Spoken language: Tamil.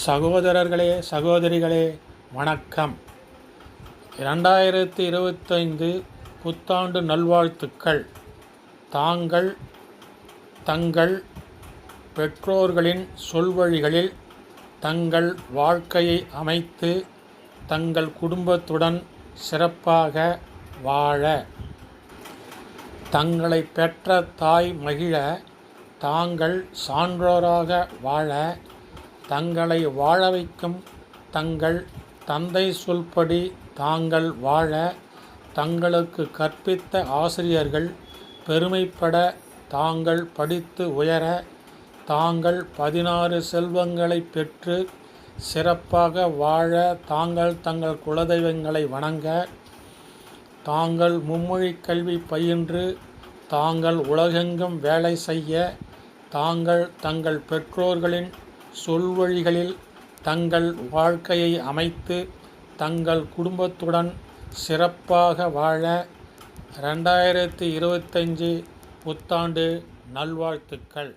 சகோதரர்களே சகோதரிகளே வணக்கம். இரண்டாயிரத்தி இருபத்தைந்து புத்தாண்டு நல்வாழ்த்துக்கள். தாங்கள் தங்கள் பெற்றோர்களின் சொல்வழிகளில் தங்கள் வாழ்க்கையை அமைத்து தங்கள் குடும்பத்துடன் சிறப்பாக வாழ. தங்களை பெற்ற தாய் மகிழ தாங்கள் சான்றோராக வாழ தங்களை வாழ வைக்கும் தங்கள் தந்தை சொல்படி தாங்கள் வாழ தங்களுக்கு கற்பித்த ஆசிரியர்கள் பெருமைப்பட தாங்கள் படித்து உயர தாங்கள் பதினாறு செல்வங்களை பெற்று சிறப்பாக வாழ தாங்கள் தங்கள் குலதெய்வங்களை வணங்க தாங்கள் மும்மொழிக் கல்வி பயின்று தாங்கள் உலகெங்கும் வேலை செய்ய தாங்கள் தங்கள் பெற்றோர்களின் சொல்வழிகளில் தங்கள் வாழ்க்கையை அமைத்து தங்கள் குடும்பத்துடன் சிறப்பாக வாழ ரெண்டாயிரத்தி இருபத்தஞ்சி புத்தாண்டு நல்வாழ்த்துக்கள்.